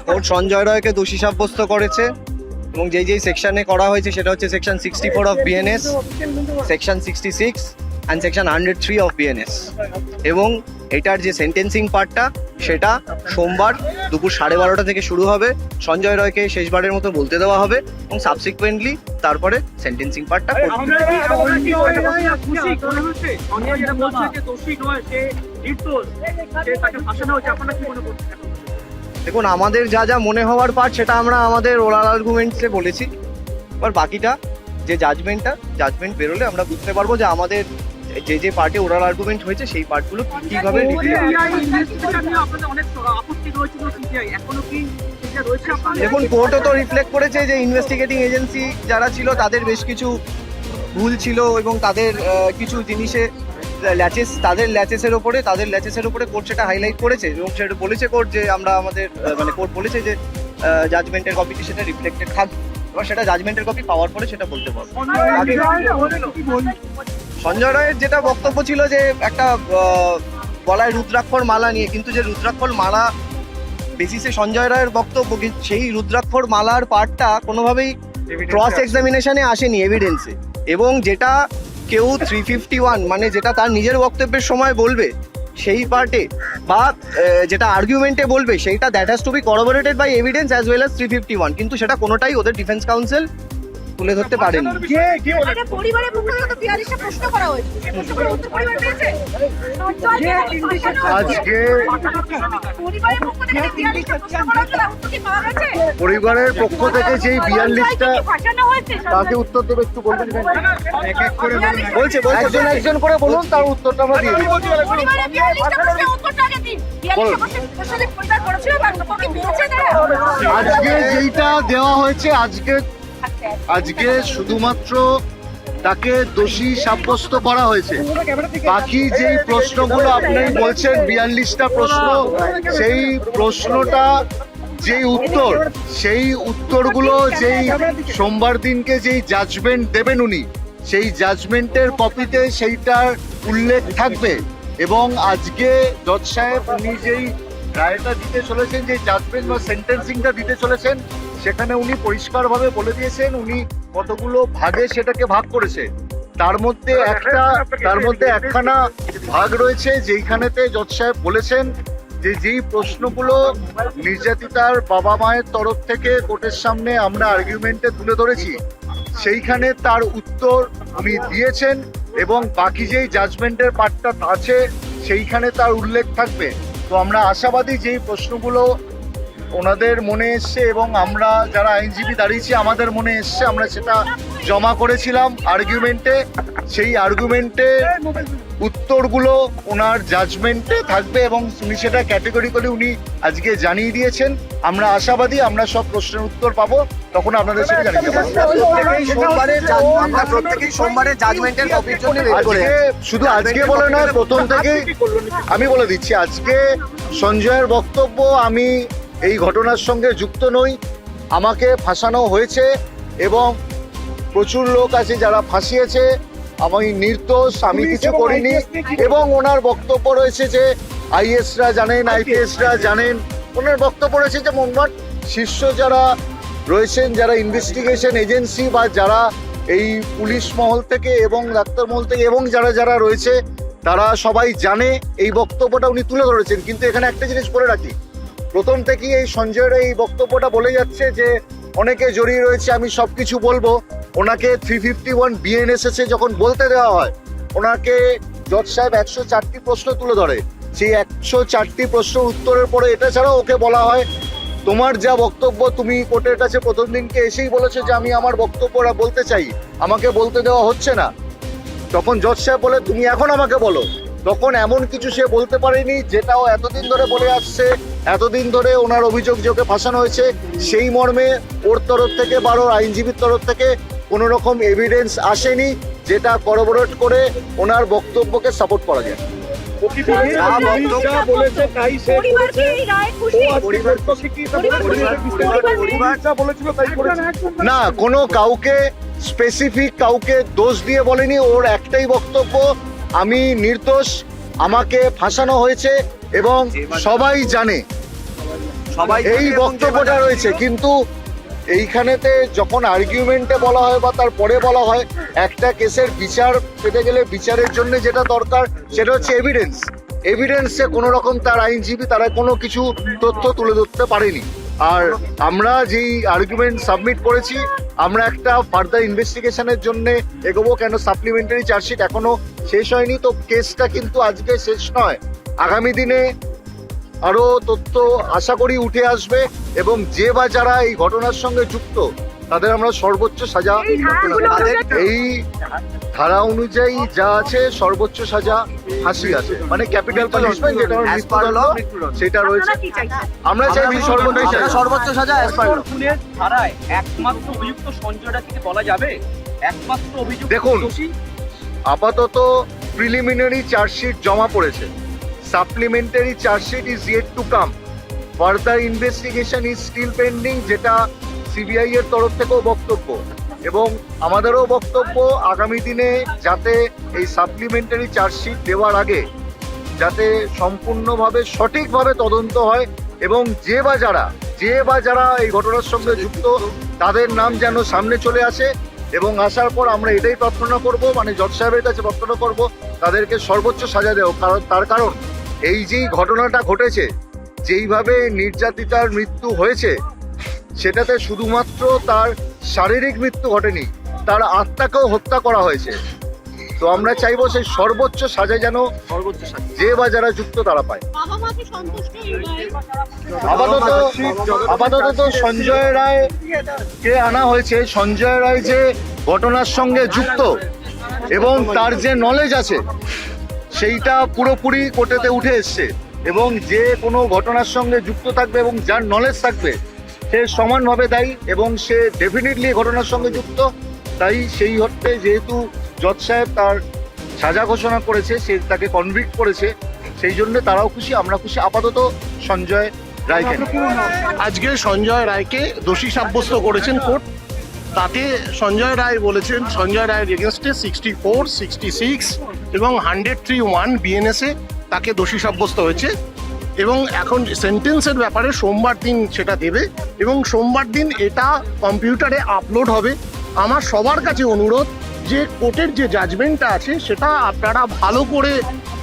Court Sanjay রয়কে দোষী সাব্যস্ত করেছে এবং যেই যেই সেকশনে করা হয়েছে সেটা হচ্ছে section sixty four of BNS section sixty six and section hundred three of BNS এবং এটার যে সেন্টেন্সিং পার্টটা সেটা সোমবার দুপুর সাড়ে বারোটা থেকে শুরু হবে। সঞ্জয় রয়কে শেষবারের মতো বলতে দেওয়া হবে এবং সাবসিকুয়েন্টলি তারপরে সেন্টেন্সিং পার্টটা দেখুন আমাদের যা যা মনে হওয়ার পার্ট সেটা আমরা আমাদের ওরাল আর্গুমেন্টসে বলেছি। এবার বাকিটা যে জাজমেন্টটা জাজমেন্ট বেরোলে আমরা বুঝতে পারব যে আমাদের যে যে পার্টে ওরাল আর্গুমেন্ট হয়েছে সেই পার্টগুলো কীভাবে দেখুন কোর্টও তো রিফ্লেক্ট করেছে যে ইনভেস্টিগেটিং এজেন্সি যারা ছিল তাদের বেশ কিছু ভুল ছিল এবং তাদের কিছু জিনিসে ল্যাচেস তাদের ল্যাচেসের ওপরে তাদের ল্যাচেসের ওপরে কোর্ট সেটা হাইলাইট করেছে এবং সেটা বলেছে কোর্ট যে আমরা আমাদের মানে কোর্ট বলেছে যে জাজমেন্টের কপিটি সেটা রিফ্লেক্টেড থাকবে এবার সেটা জাজমেন্টের কপি পাওয়ার পরে সেটা বলতে পারব। সঞ্জয় রায়ের যেটা বক্তব্য ছিল যে একটা গলায় রুদ্রাক্ষর মালা নিয়ে কিন্তু যে রুদ্রাক্ষর মালা বেসিসে সঞ্জয় রায়ের বক্তব্য সেই রুদ্রাক্ষর মালার পার্টটা কোনোভাবেই ক্রস এক্সামিনেশনে আসেনি। এভিডেন্সে এবং যেটা কেউ থ্রি ফিফটি ওয়ান মানে যেটা তার নিজের বক্তব্যের সময় বলবে, সেই পার্টে বা যেটা আর্গুমেন্টে বলবে, সেইটা that has to be corroborated by evidence as well as three fifty one কিন্তু সেটা কোনোটাই ওদের ডিফেন্স কাউন্সিল তুলে ধরতে পারেনি। পরিবারের পক্ষ থেকে তো বিয়াল্লিশটা প্রশ্ন করা হয়েছে। সে প্রশ্নগুলোর উত্তর পরিবার পেয়েছে? আজকে পরিবারের পক্ষ থেকে যে বিয়াল্লিশটা প্রশ্ন করা হয়েছে উত্তর কি পাওয়া গেছে পরিবারের পক্ষ থেকে যেই বিয়াল্লিশটা কি ফাঁসানো হয়েছে তাকে উত্তর দেবে একটু বলবেন এক এক করে বলছে একজন একজন করে বলুন তার উত্তরটা আমরা দিয়ে দিই আজকে যেইটা দেওয়া হয়েছে আজকে আজকে শুধুমাত্র তাকে দোষী সাব্যস্ত করা হয়েছে। বাকি যেই প্রশ্নগুলো আপনি বলছেন বিয়াল্লিশটা প্রশ্ন সেই প্রশ্নটা যেই উত্তর সেই উত্তরগুলো যেই সোমবার দিনকে যেই জাজমেন্ট দেবেন উনি সেই জাজমেন্টের কপিতে সেইটার উল্লেখ থাকবে। এবং আজকে জজ সাহেব উনি যেই রায়টা দিতে চলেছেন যে জাজমেন্ট বা সেন্টেন্সিংটা দিতে চলেছেন সেখানে উনি পরিষ্কারভাবে বলে দিয়েছেন উনি কতগুলো ভাগে সেটাকে ভাগ করেছে। তার মধ্যে একটা তার মধ্যে একখানা ভাগ রয়েছে যেইখানেতে জজ সাহেব বলেছেন যে যেই প্রশ্নগুলো নির্যাতিতার বাবা মায়ের তরফ থেকে কোর্টের সামনে আমরা আর্গুমেন্টে তুলে ধরেছি সেইখানে তার উত্তর উনি দিয়েছেন এবং বাকি যেই জাজমেন্টের পার্টটা আছে সেইখানে তার উল্লেখ থাকবে। তো আমরা আশাবাদী যেই প্রশ্নগুলো ওনাদের মনে এসছে এবং আমরা যারা আইনজীবী দাঁড়িয়েছি আমাদের মনে এসছে আমরা সেটা জমা করেছিলাম আর্গুমেন্টে সেই আর্গুমেন্টে উত্তরগুলো ওনার জাজমেন্টে থাকবে এবং উনি সেটা ক্যাটেগরিক্যালি উনি আজকে জানিয়ে দিয়েছেন। আমরা আশাবাদী আমরা সব প্রশ্নের উত্তর পাবো তখন আপনাদের সেটা জানিয়ে করে। আজকে শুধু আজকে বলে নয় প্রথম থেকেই আমি বলে দিচ্ছি আজকে সঞ্জয়ের বক্তব্য আমি এই ঘটনার সঙ্গে যুক্ত নই। আমাকে ফাঁসানো হয়েছে এবং প্রচুর লোক আছে যারা ফাঁসিয়েছে। আমি নির্দোষ আমি কিছু করিনি। এবং ওনার বক্তব্য রয়েছে যে আইএসরা জানেন আইপিএসরা জানেন। ওনার বক্তব্য রয়েছে যে মোহাম্মদ শীর্ষ যারা রয়েছেন যারা ইনভেস্টিগেশন এজেন্সি বা যারা এই পুলিশ মহল থেকে এবং ডাক্তার মহল থেকে এবং যারা যারা রয়েছে তারা সবাই জানে। এই বক্তব্যটা উনি তুলে ধরেছেন। কিন্তু এখানে একটা জিনিস বলে রাখি প্রথম থেকেই এই সঞ্জয়ের এই বক্তব্যটা বলে যাচ্ছে যে, অনেকে জড়িয়ে রয়েছে, আমি সব কিছু বলব। ওনাকে থ্রি ফিফটি ওয়ান বিএনএসএস যখন বলতে দেওয়া হয়, ওনাকে জজ সাহেব একশো চারটি প্রশ্ন তুলে ধরে। সেই একশো চারটি প্রশ্ন উত্তরের পরে এটা ছাড়াও ওকে বলা হয়, তোমার যা বক্তব্য তুমি কোর্টের কাছে প্রথম দিনকে এসেই বলেছ যে আমি আমার বক্তব্যটা বলতে চাই। আমাকে বলতে দেওয়া হচ্ছে না। তখন জজ সাহেব বলে, তুমি এখন আমাকে বলো। তখন এমন কিছু সে বলতে পারেনি, যেটাও এতদিন ধরে বলে আসছে। এতদিন ধরে ওনার অভিযোগ যে ওকে ফাঁসানো হয়েছে সেই মর্মে ওর তরফ থেকে বা ওর আইনজীবীর তরফ থেকে কোনো রকম এভিডেন্স আসেনি যেটা করবোরেট করে ওনার বক্তব্যকে সাপোর্ট করা যায়। না কোনো কাউকে স্পেসিফিক কাউকে দোষ দিয়ে বলেনি ওর একটাই বক্তব্য আমি নির্দোষ আমাকে ফাঁসানো হয়েছে এবং সবাই জানে। সবাই এই বক্তব্যটা রয়েছে কিন্তু এইখানেতে যখন আর্গুমেন্টে বলা হয় বা তারপরে বলা হয় একটা কেসের বিচার পেতে গেলে বিচারের জন্য যেটা দরকার সেটা হচ্ছে এভিডেন্স এভিডেন্সে কোনো রকম তার আইনজীবী তারা কোনো কিছু তথ্য তুলে ধরতে পারেনি। আর আমরা যেই আর্গুমেন্ট সাবমিট করেছি আমরা একটা ফার্দার ইনভেস্টিগেশনের জন্য এগোবো কেন সাপ্লিমেন্টারি চার্জশিট এখনও শেষ হয়নি তো কেসটা কিন্তু আজকে শেষ নয়। আগামী দিনে আরও তথ্য আশা করি উঠে আসবে এবং যে বা যারা এই ঘটনার সঙ্গে যুক্ত তাদের আমরা সর্বোচ্চ সাজা এই ধারা অনুযায়ী যা আছে সর্বোচ্চ সাজা ফাঁসি আছে। মানে ক্যাপিটাল পানিশমেন্ট যেটা মৃত্যুদণ্ড সেটা রয়েছে। আমরা চাইছি সর্বোচ্চ সাজা। সর্বোচ্চ সাজা খুনের ধারায় একমাত্র অভিযুক্ত সঞ্জয় রায়কে বলা যাবে একমাত্র অভিযুক্ত দেখুন। আপাতত প্রিলিমিনারি চার্জশিট জমা পড়েছে। Supplementary chargesheet is yet to come further investigation is still pending যেটা সিবিআই এর তরফ থেকেও বক্তব্য। এবং আমাদেরও বক্তব্য আগামী দিনে যাতে এই সাপ্লিমেন্টারি চার্জশিট দেওয়ার আগে যাতে সম্পূর্ণভাবে সঠিকভাবে তদন্ত হয় এবং যে বা যারা, যে বা যারা এই ঘটনার সঙ্গে যুক্ত, তাদের নাম যেন সামনে চলে আসে। এবং আসার পর আমরা এটাই প্রার্থনা করব মানে জজ সাহেবের কাছে প্রার্থনা করব, তাদেরকে সর্বোচ্চ সাজা দেও কারণ, তার কারণ, এই যেই ঘটনাটা ঘটেছে, যেইভাবে নির্যাতিতার মৃত্যু হয়েছে, সেটাতে শুধুমাত্র তার শারীরিক মৃত্যু ঘটেনি, তার আত্মাকেও হত্যা করা হয়েছে। তো আমরা চাইব সেই সর্বোচ্চ সাজা যেন সর্বোচ্চ যে বা যারা যুক্ত তারা পায়। আপাতত আপাতত তো সঞ্জয় রায় কে আনা হয়েছে সঞ্জয় রায় যে ঘটনার সঙ্গে যুক্ত এবং তার যে নলেজ আছে সেইটা পুরোপুরি কোর্টেতে উঠে এসছে এবং যে কোনো ঘটনার সঙ্গে যুক্ত থাকবে এবং যার নলেজ থাকবে সে সমানভাবে দায়ী এবং সে ডেফিনেটলি ঘটনার সঙ্গে যুক্ত। তাই সেই অর্থে যেহেতু জজ সাহেব তার সাজা ঘোষণা করেছে, সে তাকে কনভিক্ট করেছে, সেই জন্য তারাও খুশি, আমরা খুশি। আপাতত সঞ্জয় রায়কে। আজকে সঞ্জয় রায়কে দোষী সাব্যস্ত করেছেন কোর্ট। তাতে সঞ্জয় রায় বলেছেন, সঞ্জয় রায়ের এগেনস্টে সিক্সটি ফোর সিক্সটি সিক্স এবং হান্ড্রেড থ্রি ওয়ান বিএনএসে তাকে দোষী সাব্যস্ত হয়েছে। এবং এখন সেন্টেন্সের ব্যাপারে সোমবার দিন সেটা দেবে এবং সোমবার দিন এটা কম্পিউটারে আপলোড হবে। আমার সবার কাছে অনুরোধ যে কোর্টের যে জাজমেন্টটা আছে সেটা আপনারা ভালো করে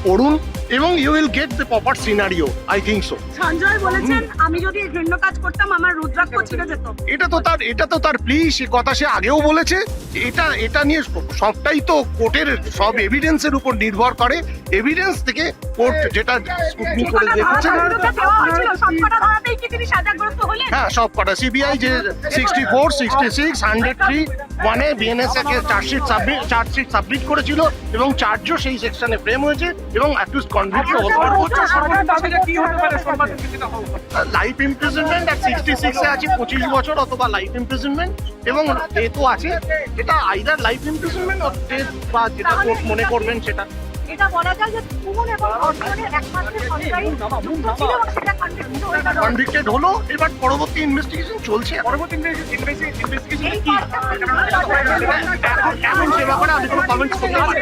পড়ুন। এবং you will get the proper scenario I think so Sanjay বলেছেন আমি যদি ঘৃণ্য কাজ করতাম আমার রুদ্রাক্ষ ছিঁড়ে যেত। এটা তো তার এটা তো তার প্লি সে কথা সে আগেও বলেছে। এটা এটা নিয়ে সবটাই তো কোর্টের সব এভিডেন্সের উপর নির্ভর করে। এভিডেন্স থেকে কোর্ট যেটা স্কুটনি করে দেখেছে হ্যাঁ সব কটা সিবিআই যে sixty four sixty six hundred three ওয়ানে বিএনএস কে চার্জশিট সাবমিট চার্জশিট সাবমিট করেছিল এবং চার্জও সেই সেকশনে ফ্রেম হয়েছে এবং অ্যাকিউজ লাইফ ইমপ্রিজনমেন্ট আর সিক্সটি সিক্সে আছে পঁচিশ বছর অথবা লাইফ ইমপ্রিজনমেন্ট এবং ডেথও আছে। এটা either life imprisonment or death বা যেটা কোর্ট মনে করবেন সেটা। এটা বলা যায় যে সুমন এবং অর্জনের একমাত্র সঞ্জয় ছিল সেটা কনভিক্ট হয়ে গেল। কনভিক্টেড হলো এবার পরবর্তী ইনভেস্টিগেশন চলছে। পরবর্তী ইনভেস্টিগেশন কি? এখন এখন সে ব্যাপারে আমি কোনো কমেন্টস করতে পারি